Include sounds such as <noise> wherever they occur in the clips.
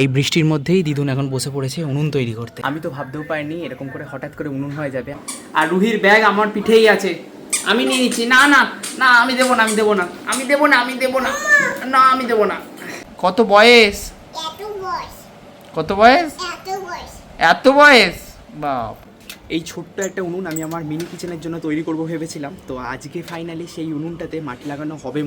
এই বৃষ্টির মধ্যেই দিদুন এখন বসে পড়েছে উনুন তৈরি করতে। আমি তো ভাবতেও পারিনি এরকম করে হঠাৎ করে উনুন হয়ে যাবে। আর রুহির ব্যাগ আমার পিঠেই আছে। আমি নিয়ে নিচ্ছি। না না না আমি দেবো না আমি দেবো না। আমি দেবো না আমি দেবো না। না আমি দেবো না। কত বয়স। কত বয়স? এত বয়স। এত বয়স? বাপ। এই ছোট্ট একটা উনুন আমি আমার মিনি কিচেনের জন্য তৈরি করব ভেবেছিলাম। তো আজকে ফাইনালি সেই উনুনটাতে মাটি লাগানো হবে।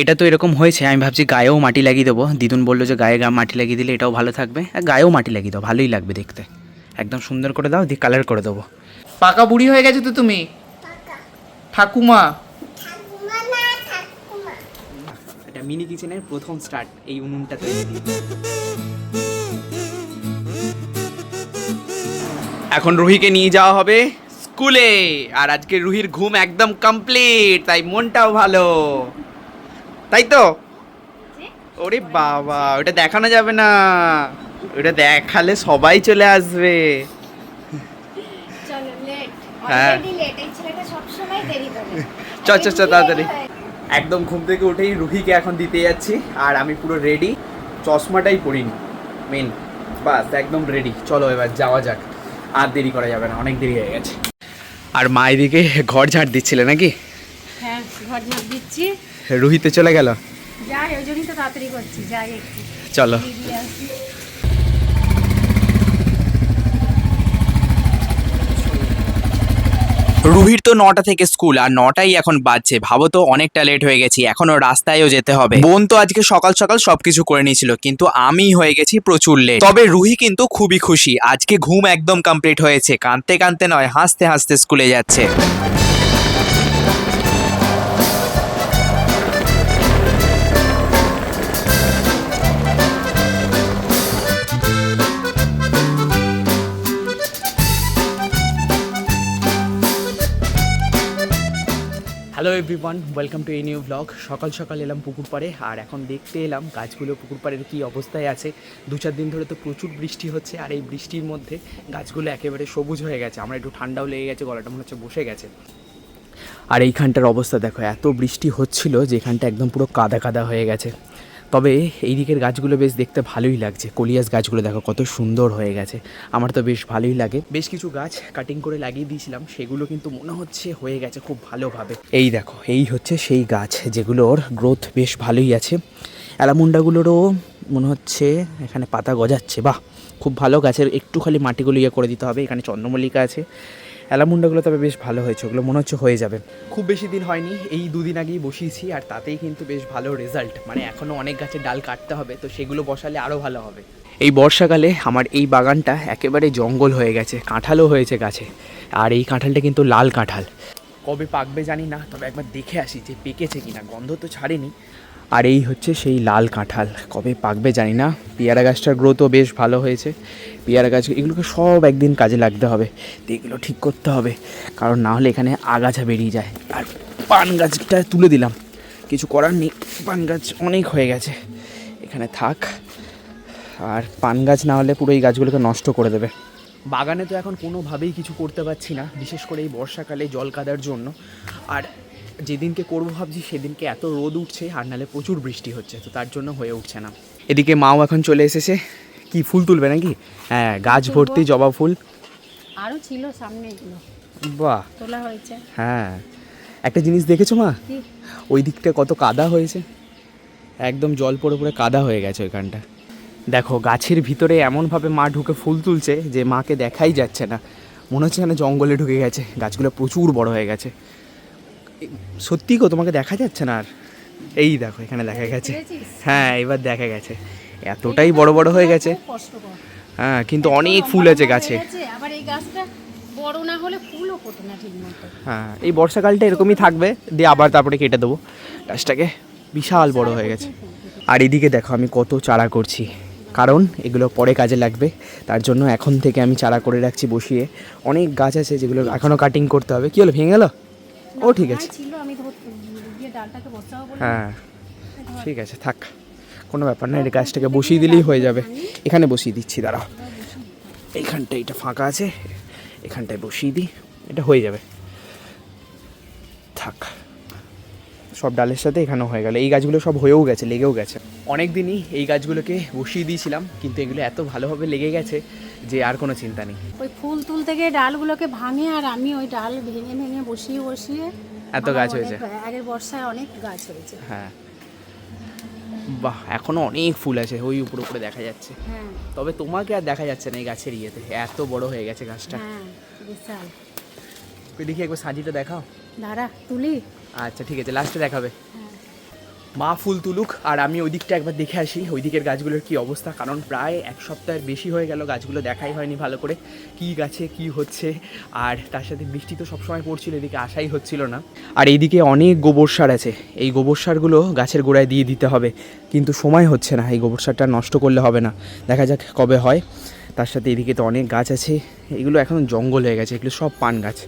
এটা তো এরকম হয়েছে আমি ভাবছি গায়েও মাটি লাগিয়ে দেবো। দিদুন বলল যে গায়ে মাটি লাগিয়ে দিলে এটাও ভালো থাকবে। আর গায়েও মাটি লাগিয়ে দাও ভালোই লাগবে দেখতে। একদম সুন্দর করে দাও দিয়ে কালার করে দেবো। পাকা বুড়ি হয়ে গেছে তো তুমি? ঠাকুমা। এটা মিনি কিচেনের প্রথম স্টার্ট এই উনুনটা তৈরি। এখন রুহিকে নিয়ে যাওয়া হবে স্কুলে। আর আজকে রুহির ঘুম একদম কমপ্লিট তাই মনটাও ভালো। তাই তো ওরে বাবা ওটা দেখানো যাবে না। ওটা দেখালে সবাই চলে আসবে। হ্যাঁ। চ চ চ তাড়াতাড়ি। একদম ঘুম থেকে উঠেই রুহিকে এখন দিতে যাচ্ছি আর আমি পুরো রেডি চশমাটাই পরিনি মেন বাস একদম রেডি চলো এবার যাওয়া যাক। আর দেরি করা যাবে না অনেক দেরি হয়ে গেছে। আর মা এদিকে ঘর ঝাড় দিচ্ছিলে নাকি? হ্যাঁ ঘর ঝাঁপ দিচ্ছি। রুহিতে চলে গেল? যাই ওই জন্যই তো তাড়াতাড়ি করছি যাই একটু। চলো। রুহির তো নটা থেকে স্কুল আর নটাই এখন বাজছে। ভাবো তো অনেকটা লেট হয়ে গেছি এখনও রাস্তায়ও যেতে হবে। বোন তো আজকে সকাল সকাল সবকিছু করে নিয়েছিল কিন্তু আমি হয়ে গেছি প্রচুর লেট তবে রুহি কিন্তু খুবই খুশি আজকে ঘুম একদম কমপ্লিট হয়েছে কাঁদতে কাঁদতে নয় হাসতে হাসতে স্কুলে যাচ্ছে। Hello everyone welcome to a new blog সকাল সকাল এলাম পুকুর পাড়ে, আর এখন দেখতে এলাম গাছগুলো পুকুর পাড়ের কী অবস্থায় আছে। দু চার দিন ধরে তো প্রচুর বৃষ্টি হচ্ছে, আর এই বৃষ্টির মধ্যে গাছগুলো একেবারে সবুজ হয়ে গেছে। আমার একটু ঠান্ডাও লেগে গেছে, গলাটা মনে হচ্ছে বসে গেছে। আর এইখানটার অবস্থা দেখো, এত বৃষ্টি হচ্ছিল যে এখানটা একদম পুরো কাদা কাদা হয়ে গেছে। তবে এই দিকের গাছগুলো বেশ দেখতে ভালোই লাগছে। কলিয়াস গাছগুলো দেখো কত সুন্দর হয়ে গেছে। আমার তো বেশ ভালোই লাগে। বেশ কিছু গাছ কাটিং করে লাগিয়ে দিয়েছিলাম। সেগুলো কিন্তু মনে হচ্ছে হয়ে গেছে খুব ভালোভাবে। এই দেখো, এই হচ্ছে সেই গাছ যেগুলোর গ্রোথ বেশ ভালোই আছে। অ্যালামুন্ডাগুলোরও মনে হচ্ছে এখানে পাতা গজাচ্ছে। বাহ, খুব ভালো গাছের একটু খালি মাটিগুলো ইয়ে করে দিতে হবে। এখানে চন্দ্রমল্লিকা আছে। অ্যালামুন্ডাগুলো তবে বেশ ভালো হয়েছে ওগুলো মনে হচ্ছে হয়ে যাবে। খুব বেশি দিন হয়নি এই দুদিন আগেই বসিয়েছি আর তাতেই কিন্তু বেশ ভালো রেজাল্ট মানে এখনও অনেক গাছের ডাল কাটতে হবে তো সেগুলো বসালে আরও ভালো হবে। এই বর্ষাকালে আমার এই বাগানটা একেবারে জঙ্গল হয়ে গেছে কাঁঠালও হয়েছে গাছে আর এই কাঁঠালটা কিন্তু লাল কাঁঠাল। কবে পাকবে জানি না তবে একবার দেখে আসি যে পেকেছে কিনা গন্ধ তো ছাড়েনি। আর এই হচ্ছে সেই লাল কাঁঠাল। কবে পাকবে জানি না। পেয়ারা গাছটার গ্রোথও বেশ ভালো হয়েছে। পেয়ারা গাছ, এগুলোকে সব একদিন কাজে লাগতে হবে। তো এগুলো ঠিক করতে হবে। কারণ না হলে এখানে আগাছা বেরিয়ে যায়। আর পান গাছটা তুলে দিলাম। কিছু করার নেই। পান গাছ অনেক হয়ে গেছে। এখানে থাক। আর পান গাছ না হলে পুরো এই গাছগুলোকে নষ্ট করে দেবে। বাগানে তো এখন কোনোভাবেই কিছু করতে পারছি না। বিশেষ করে এই বর্ষাকালে জল কাদার জন্য। আর যেদিনকে করব ভাবছি সেদিনকে এত রোদ উঠছে আর নালে প্রচুর বৃষ্টি হচ্ছে তো তার জন্য হয়ে উঠছে না। এদিকে মাও এখন চলে এসেছে। কি ফুল তুলবে নাকি? হ্যাঁ গাছ ভর্তি জবা ফুল। আরও ছিল সামনে বাহ। তোলা হয়েছে। হ্যাঁ। একটা জিনিস দেখেছ মা? ওই দিকটা কত কাদা হয়েছে। একদম জল পড়ে পড়ে কাদা হয়ে গেছে ওইখানটা। দেখো গাছের ভিতরে এমনভাবে মা ঢুকে ফুল তুলছে যে মাকে দেখাই যাচ্ছে না। মনে হচ্ছে এখানে জঙ্গলে ঢুকে গেছে। গাছগুলো প্রচুর বড় হয়ে গেছে। সত্যি গো তোমাকে দেখা যাচ্ছে না আর? এই দেখো এখানে দেখা গেছে। হ্যাঁ এবার দেখা গেছে। এতটাই বড় বড় হয়ে গেছে। হ্যাঁ কিন্তু অনেক ফুল আছে গাছে। আবার এই গাছটা বড় না হলে ফুলও ফোটে না ঠিক হ্যাঁ এই বর্ষাকালটা এরকমই থাকবে দিয়ে আবার তারপরে কেটে দেবো। গাছটাকে বিশাল বড় হয়ে গেছে। আর এদিকে দেখো আমি কত চারা করছি। কারণ এগুলো পরে কাজে লাগবে তার জন্য এখন থেকে আমি চারা করে রাখছি বসিয়ে। অনেক গাছ আছে যেগুলো এখনও কাটিং করতে হবে। কি হলো ভেঙে গেল? ও ঠিক আছে। ছিল আমি গিয়ে ডালটাকে বসাবো বলে হ্যাঁ। ঠিক আছে থাক। কোনো ব্যাপার না এটা গাছটাকে বসিয়ে দিলেই হয়ে যাবে। এখানে বসিয়ে দিচ্ছি দাঁড়াও এইখানটা এটা ফাঁকা আছে এখানটায় বসিয়ে দিই এটা হয়ে যাবে। থাক। সব ডালের সাথে এখানেও হয়ে গেল। এই গাছগুলো সব হয়েও গেছে লেগেও গেছে। অনেক দিনই এই গাছগুলোকে বসিয়ে দিয়েছিলাম কিন্তু এগুলো এত ভালোভাবে লেগে গেছে যে আর কোনো চিন্তা নেই। ওই ফুল তুলতে গিয়ে ডালগুলোকে ভাঙে আর আমি ওই ডাল ভেঙে ভেঙে বসিয়ে বসিয়ে এত গাছ হয়েছে আগের বর্ষায় অনেক গাছ হয়েছে। হ্যাঁ। বাহ এখনও অনেক ফুল আছে ওই উপরে উপরে দেখা যাচ্ছে। হ্যাঁ। তবে তোমাকে আর দেখা যাচ্ছে না এই গাছের ইয়েতে এত বড় হয়ে গেছে গাছটা। হ্যাঁ বিশাল। দেখি একবার সাজিটা দেখাও। দাঁড়া তুলি। আচ্ছা ঠিক আছে লাস্টে দেখাবে। হ্যাঁ। মা ফুল তুলুক, আর আমি ওই দিকটা একবার দেখে আসি, ওই দিকের গাছগুলোর কি অবস্থা, কারণ প্রায় এক সপ্তাহের বেশি হয়ে গেল গাছগুলো দেখাই হয়নি ভালো করে, কি গাছে কি হচ্ছে, আর তার সাথে বৃষ্টি তো সবসময় পড়ছিল, এদিকে আসাই হচ্ছিল না। আর এইদিকে অনেক গোবর সার আছে, এই গোবর সারগুলো গাছের গোড়ায় দিয়ে দিতে হবে, কিন্তু সময় হচ্ছে না, এই গোবর সারটা নষ্ট করলে হবে না। দেখা যাক কবে হয়। তার সাথে এদিকে তো অনেক গাছ আছে। এগুলো এখন জঙ্গল হয়ে গেছে এগুলো সব পান গাছ।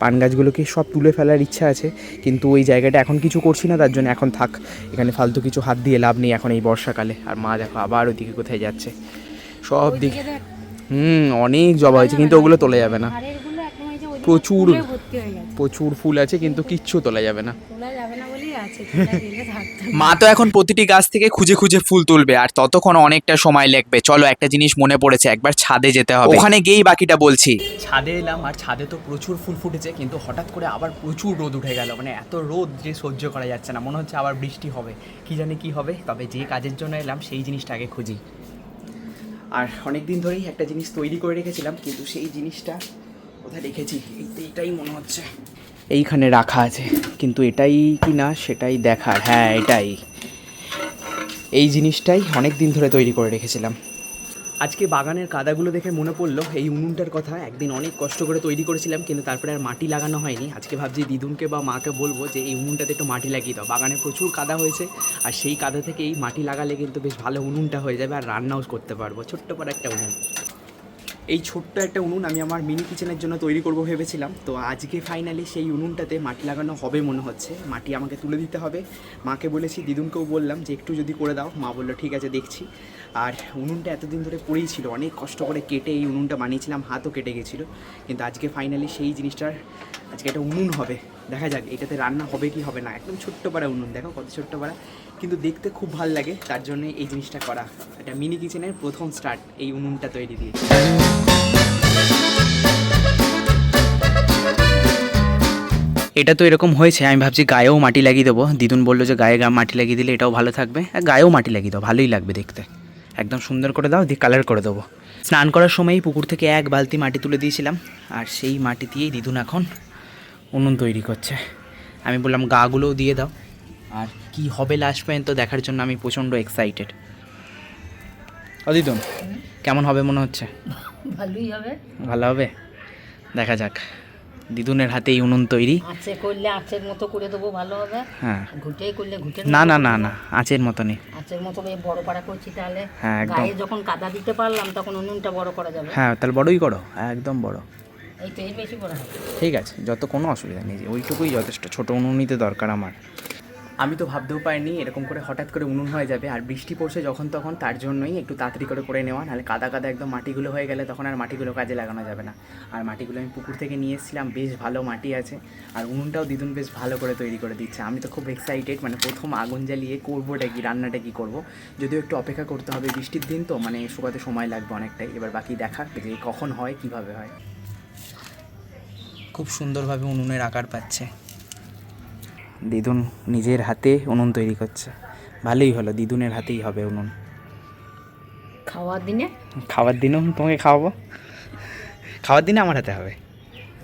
পান গাছগুলোকে সব তুলে ফেলার ইচ্ছা আছে কিন্তু ওই জায়গাটা এখন কিছু করছি না তার জন্য এখন থাক। এখানে ফালতু কিছু হাত দিয়ে লাভ নেই এখন এই বর্ষাকালে। আর মা দেখো আবার ওইদিকে কোথায় যাচ্ছে। সব দিকে হুম অনেক জবা হয়েছে কিন্তু ওগুলো তোলা যাবে না। প্রচুর। প্রচুর ফুল আছে কিন্তু কিচ্ছু তোলা যাবে না। তোলা যাবে না আছে মা তো এখন প্রতিটি গাছ থেকে খুঁজে খুঁজে ফুল তুলবে আর ততক্ষণ অনেকটা সময় লাগবে। চলো একটা জিনিস মনে পড়েছে একবার ছাদে যেতে হবে। ওখানে গিয়েই বাকিটা বলছি। ছাদে এলাম আর ছাদে তো প্রচুর ফুল ফুটেছে কিন্তু হঠাৎ করে আবার প্রচুর রোদ উঠে গেল। মানে এত রোদ যে সহ্য করা যাচ্ছে না মনে হচ্ছে আবার বৃষ্টি হবে। কি জানি কি হবে তবে যে কাজের জন্য এলাম সেই জিনিসটা আগে খুঁজি। আর অনেক দিন ধরেই একটা জিনিস তৈরি করে রেখেছিলাম কিন্তু সেই জিনিসটা কোথায় রেখেছি এই তো এটাই মনে হচ্ছে। এইখানে রাখা আছে। কিন্তু এটাই কি না সেটাই দেখার। হ্যাঁ এটাই। এই জিনিসটাই অনেক দিন ধরে তৈরি করে রেখেছিলাম। আজকে বাগানের কাদাগুলো দেখে মনে পড়ল, এই উনুনটার কথা একদিন অনেক কষ্ট করে তৈরি করেছিলাম, কিন্তু তারপরে আর মাটি লাগানো হয়নি। আজকে ভাবছি দিদুনকে বা মাকে বলব যে, এই উনুনটাতে একটু মাটি লাগিয়ে দাও। বাগানে প্রচুর কাদা হয়েছে, আর সেই কাদা থেকে এই মাটি লাগালে কিন্তু বেশ ভালো উনুনটা হয়ে যাবে, আর রান্নাও করতে পারব। ছোট্ট করে একটা উনুন। এই ছোট্ট একটা উনুন আমি আমার মিনি কিচেনের জন্য তৈরি করব ভেবেছিলাম। তো আজকে ফাইনালি সেই উনুনটাতে মাটি লাগানো হবে মনে হচ্ছে। মাটি আমাকে তুলে দিতে হবে। মাকে বলেছি, দিদুনকেও বললাম যে একটু যদি করে দাও। মা বলল, ঠিক আছে, দেখছি। আর উনুনটা এতদিন ধরে পড়েই ছিল। অনেক কষ্ট করে কেটে এই উনুনটা বানিয়েছিলাম, হাতও কেটে গেছিল। কিন্তু আজকে ফাইনালি সেই জিনিসটার, আজকে একটা উনুন হবে। দেখা যাক, এটাতে রান্না হবে কি হবে না। একদম ছোট্ট পাড়া উনুন, দেখো কত ছোট্ট পাড়া কিন্তু দেখতে খুব ভালো লাগে, তার জন্য এই জিনিসটা করা। এটা মিনি কিচেনের প্রথম স্টার্ট এই উনুনটা তৈরি দিয়ে এটা তো এরকম হয়েছে আমি ভাবছি গায়েও মাটি লাগিয়ে দেবো। দিদুন বলল যে গায়ে মাটি লাগিয়ে দিলে এটাও ভালো থাকবে। আর গায়েও মাটি লাগিয়ে দাও ভালোই লাগবে দেখতে। একদম সুন্দর করে দাও দিয়ে কালার করে দেবো। স্নান করার সময়ই পুকুর থেকে এক বালতি মাটি তুলে দিয়েছিলাম আর সেই মাটি দিয়েই দিদুন এখন উনুন তৈরি করছে। আমি বললাম গাগুলোও দিয়ে দাও। আর কি হবে লাস্ট পর্যন্ত দেখার জন্য আমি প্রচণ্ড এক্সাইটেড অদিদুন কেমন হবে মনে হচ্ছে? ভালোই হবে। ভালো হবে? দেখা যাক। দিদুনের হাতেই উনুন তৈরি। আঁচে করলে আঁচের মতো করে দেবো ভালো হবে। হ্যাঁ। ঘুটে করলে ঘুটে না না না না আঁচের মতনই। আঁচের মতো এই বড় পাড়া করছি তাহলে। হ্যাঁ, একদম। গায়ে যখন কাদা দিতে পারলাম তখন উনুনটা বড় করা যাবে। হ্যাঁ তাহলে বড়ই করো একদম বড়। এই তো এই বেশি বড় হবে। ঠিক আছে যত কোনো অসুবিধা নেই ওইটুকুই যথেষ্ট ছোট উনুনিতে দরকার আমার। আমি তো ভাবতেও পারিনি, এরকম করে হঠাৎ করে উনুন হয়ে যাবে আর বৃষ্টি পড়ছে যখন তখন, তার জন্যই একটু তাড়াতাড়ি করে করে নেওয়া, নাহলে কাদা কাদা একদম মাটিগুলো হয়ে গেলে তখন আর মাটিগুলো কাজে লাগানো যাবে না। আর মাটিগুলো আমি পুকুর থেকে নিয়ে এসেছিলাম, বেশ ভালো মাটি আছে। আর উনুনটাও দিদুন বেশ ভালো করে তৈরি করে দিচ্ছে। আমি তো খুব এক্সাইটেড মানে প্রথম আগুন জ্বালিয়ে করবোটা কি, রান্নাটা কি করব? যদিও একটু অপেক্ষা করতে হবে বৃষ্টির দিন, তো মানে শুকাতে সময় লাগবে অনেকটাই। এবার বাকি দেখা, যে কখন হয়, কীভাবে হয়। খুব সুন্দরভাবে উনুনের আকার পাচ্ছে। দিদুন নিজের হাতে উনুন তৈরি করছে। ভালোই হলো দিদুনের হাতেই হবে উনুন। খাওয়ার দিনে? খাওয়ার দিনেও তোমাকে খাওয়াবো। খাওয়ার দিনে আমার হাতে হবে।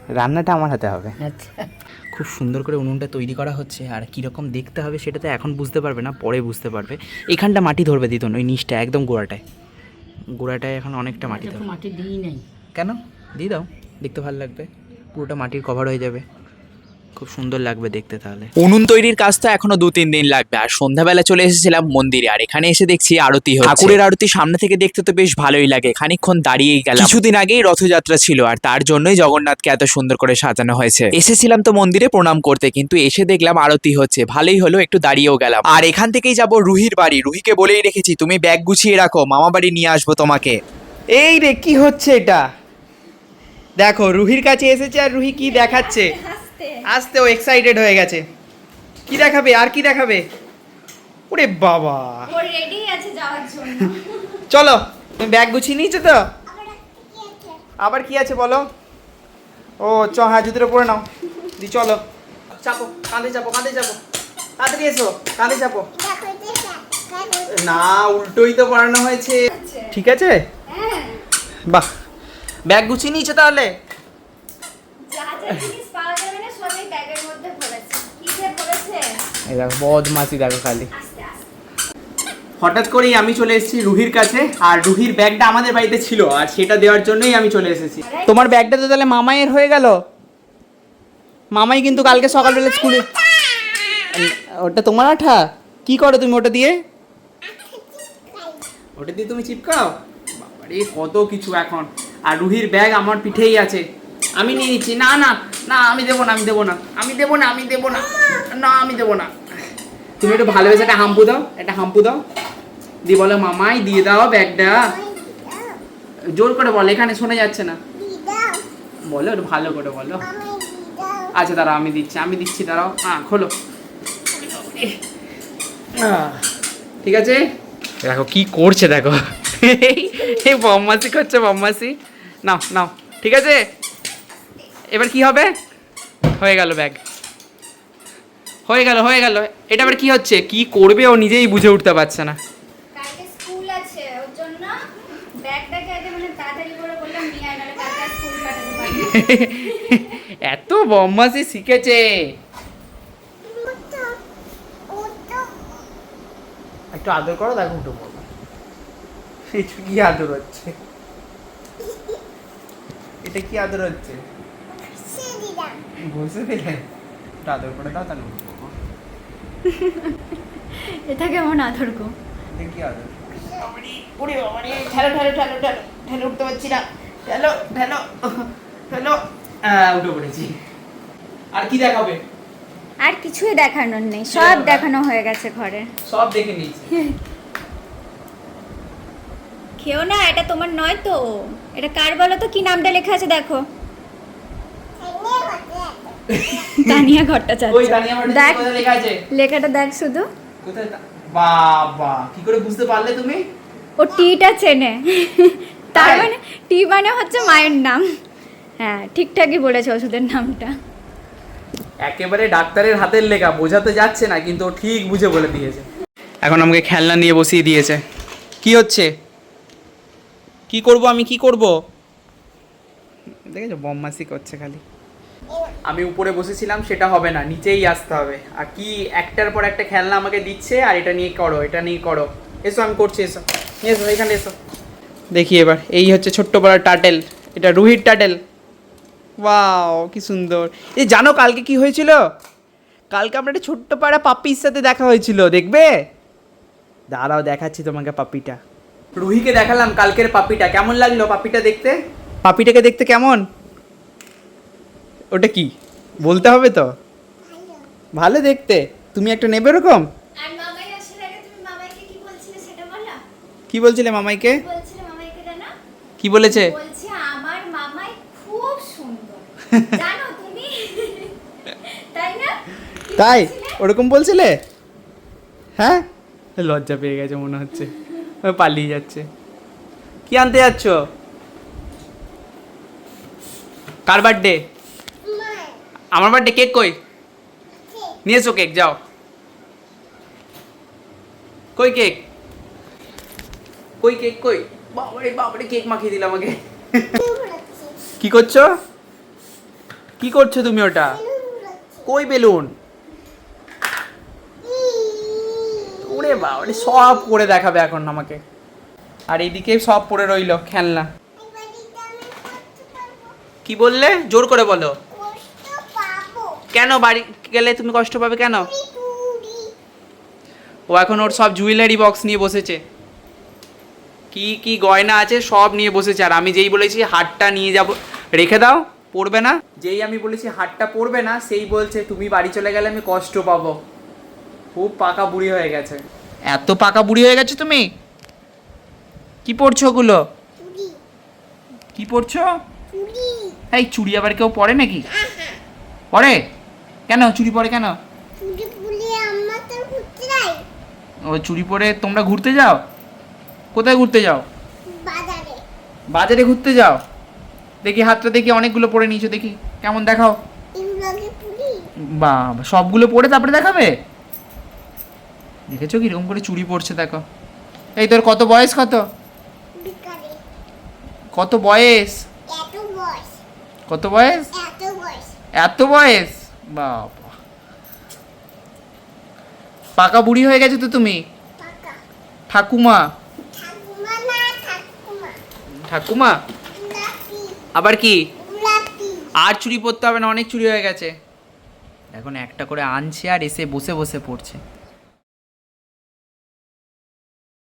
রান্নাটা আমার হাতে হবে। আচ্ছা। খুব সুন্দর করে উনুনটা তৈরি করা হচ্ছে আর কীরকম দেখতে হবে সেটা তো এখন বুঝতে পারবে না পরে বুঝতে পারবে। এখানটা মাটি ধরবে দিদুন ওই নিচটা একদম গোড়াটায়। গোড়াটায় এখন অনেকটা মাটি ধরবে। মাটি দিই নাই। কেন? দিয়ে দাও দেখতে ভালো লাগবে। পুরোটা মাটির কভার হয়ে যাবে। খুব সুন্দর লাগবে দেখতে তাহলে। উনুন তৈরির কাজ তো এখনও দু তিন দিন লাগবে। আর সন্ধ্যাবেলা চলে এসেছিলাম মন্দিরে আর এখানে এসে দেখছি আরতি হচ্ছে। ঠাকুরের আরতি সামনে থেকে দেখতে তো বেশ ভালোই লাগে। খানিকক্ষণ দাঁড়িয়েই গেলাম। কিছুদিন আগেই রথযাত্রা ছিল আর তার জন্যই জগন্নাথকে এত সুন্দর করে সাজানো হয়েছে। এসেছিলাম তো মন্দিরে প্রণাম করতে কিন্তু এসে দেখলাম আরতি হচ্ছে। ভালোই হলো একটু দাঁড়িয়েও গেলাম। আর এখান থেকেই যাব রুহির বাড়ি। রুহিকে বলেই রেখেছি তুমি ব্যাগ গুছিয়ে রাখো মামা বাড়ি নিয়ে আসব তোমাকে। এই রে কি হচ্ছে এটা? দেখো রুহির কাছে এসেছে আর রুহি কি দেখাচ্ছে? আসতে ও এক্সাইটেড হয়ে গেছে। কি দেখাবে? আর কি দেখাবে? ওরে বাবা। ও রেডি আছে যাওয়ার জন্য। চলো তুমি ব্যাগ গুছিয়ে নিয়েছো তো? আবার কি আছে? বলো? ও চ হ্যাঁ জুতোটা পরে নাও। দি চলো। চাপো কাঁধে চাপো কাঁধে চাপো। তাড়াতাড়ি এসো কাঁধে চাপো। দেখো এটা দেখো না উল্টোই তো পড়ানো হয়েছে। ঠিক আছে। হ্যাঁ। বাহ। ব্যাগ গুছিয়ে নিয়েছো তাহলে? এই দেখো বদমাসি দেখো খালি। হঠাৎ করেই আমি চলে এসেছি রুহির কাছে আর রুহির ব্যাগটা আমাদের বাড়িতে ছিল আর সেটা দেওয়ার জন্যই আমি চলে এসেছি। তোমার ব্যাগটা তো তাহলে মামাইয়ের হয়ে গেল। মামাই কিন্তু কালকে সকালবেলা স্কুলে ওটা তোমার আঠা? কি করো তুমি ওটা দিয়ে? ওটা দিয়ে তুমি চিপকাও? বাবারে কত কিছু এখন। আর রুহির ব্যাগ আমার পিঠেই আছে। আমি নিয়ে নিচ্ছি। না না না আমি দেবো না আমি দেবো না। আমি দেবো না আমি দেবো না। না আমি দেবো না। তুমি একটু ভালোবেসে একটা হাম্পু দাও একটা হাম্পু দাও। দিয়ে বলো মামাই দিয়ে দাও ব্যাগটা। জোর করে বলো এখানে শোনা যাচ্ছে না। বলো একটু ভালো করে বলো। আচ্ছা দাঁড়াও আমি দিচ্ছি আমি দিচ্ছি দাঁড়াও। হ্যাঁ খোলো। ঠিক আছে? দেখো কি করছে দেখো। এই বম্মাসি করছে বম্মাসি নাও নাও। ঠিক আছে? এবার কি হবে? হয়ে গেল ব্যাগ হয়ে গেল হয়ে গেল। এটা আবার কি হচ্ছে? কি করবে ও নিজেই বুঝে উঠতে পারছে না। কালকে স্কুল আছে ওর জন্য ব্যাগটাকে আগে মানে। <laughs> এত বম্মাসি শিখেছে। একটু আদর করো দেখো উঠে পড়বে। <laughs> এটা কি আদর হচ্ছে? <laughs> এটা কি আদর হচ্ছে? বসে আদর করে দাও তাহলে <laughs> এটা কেমন কি আদর? বাবারে, ওরে বাবারে, ঠেলো ঠেলো ঠেলো ঠেলো ঠেলো উঠতে পারছি না। ঠেলো ঠেলো ঠেলো। উঠে পড়েছি। আর কি দেখাবে? আর কিছুই দেখানোর নেই সব দেখানো হয়ে গেছে ঘরে। সব দেখে নিয়েছি। <laughs> খেও না এটা তোমার নয় তো। এটা কার বলো তো? কি নামটা লেখা আছে দেখো। <laughs> দানিয়া দেখ কোথায় লেখা আছে? লেখাটা দেখ শুধু। কোথায় বাবা কি করে বুঝতে পারলে তুমি? ও টিটা চেনে। <laughs> তার মানে টি মানে হচ্ছে মায়ের নাম। হ্যাঁ ঠিকঠাকই বলেছে ওষুধের নামটা। একেবারে ডাক্তারের হাতের লেখা বোঝাতে যাচ্ছে না কিন্তু ও ঠিক বুঝে বলে দিয়েছে। এখন আমাকে খেলনা নিয়ে বসিয়ে দিয়েছে। কি হচ্ছে? কি করব আমি? কি করব? দেখেছ বম্মাসি করছে খালি। আমি উপরে বসেছিলাম, সেটা হবে না, নিচেই আসতে হবে। আর কি, একটার পর একটা খেলনা আমাকে দিচ্ছে, আর এটা নিয়ে করো, এটা নিয়ে করো। এসো, আমি করছি, এসো। এসো, এখানে এসো। দেখি এবার, এই হচ্ছে ছোট্ট বড় টাটেল এটা রুহির টাটেল ওয়াও কি সুন্দর। এই, জানো কালকে কি হয়েছিল? কালকে আমরা একটা ছোট্ট পাড়া পাপ্পির সাথে দেখা হয়েছিল, দেখবে? দাঁড়াও, দেখাচ্ছি তোমাকে পাপিটা রুহিকে দেখালাম কালকের পাপিটা কেমন লাগল পাপিটা দেখতে? পাপিটাকে দেখতে কেমন? ওটা কি? বলতে হবে তো? ভালো দেখতে। তুমি একটা নেবে ওরকম? আর মামাই আসার আগে তুমি মামাইকে কি বলছিলে সেটা বলো। কি বলছিলে মামাইকে? কি বলেছে? আমার মামাই খুব সুন্দর। <laughs> জানো তুমি? <laughs> তাই না? তাই? ওরকম বলছিলে? হ্যাঁ? লজ্জা পেয়ে গেছে মনে হচ্ছে। পালিয়ে যাচ্ছে। কি আনতে যাচ্ছ? কার বার্থডে আমার বার্থডে কেক কই? নিয়েছো কেক যাও। কই কেক? কই কেক কই? বাবারে বাবারে কেক মাখিয়ে দিল আমাকে। কি করছ? কি করছ তুমি ওটা? কই বেলুন? ওরে বাবারে সব করে দেখাবে এখন আমাকে। আর এইদিকে সব পড়ে রইল খেলনা। কি বললে? জোর করে বলো। কেন বাড়ি গেলে তুমি কষ্ট পাবে কেন? ও এখন ওর সব জুয়েলারি বক্স নিয়ে বসেছে। কি কি গয়না আছে সব নিয়ে বসেছে। আর আমি যেই বলেছি হাটটা নিয়ে যাব রেখে দাও পড়বে না? যেই আমি বলেছি হাটটা পড়বে না সেই বলছে তুমি বাড়ি চলে গেলে আমি কষ্ট পাবো। খুব পাকা বুড়ি হয়ে গেছে। এত পাকা বুড়ি হয়ে গেছে তুমি? কি পড়ছো ওগুলো? কি পড়ছো? এই চুড়ি আবার কেউ পরে নাকি? পরে? কেন? চুড়ি পরে কেন? ও চুরি পরে তোমরা ঘুরতে যাও? কোথায় ঘুরতে যাও? বাজারে। বাজারে ঘুরতে যাও? দেখি হাতটা দেখি অনেকগুলো পরে নিয়েছো দেখি। কেমন দেখাও? বা সবগুলো পরে তারপরে দেখাবে? দেখেছ কীরকম করে চুরি পড়ছে দেখো। এই তোর কত বয়স কত? কত বয়স? কত বয়স। এত বয়স? বাবা। পাকা বুড়ি হয়ে গেছে তো তুমি? ঠাকুমা। ঠাকুমা আবার কি? আর চুরি পড়তে হবে না অনেক চুরি হয়ে গেছে। এখন একটা করে আনছে আর এসে বসে বসে পড়ছে।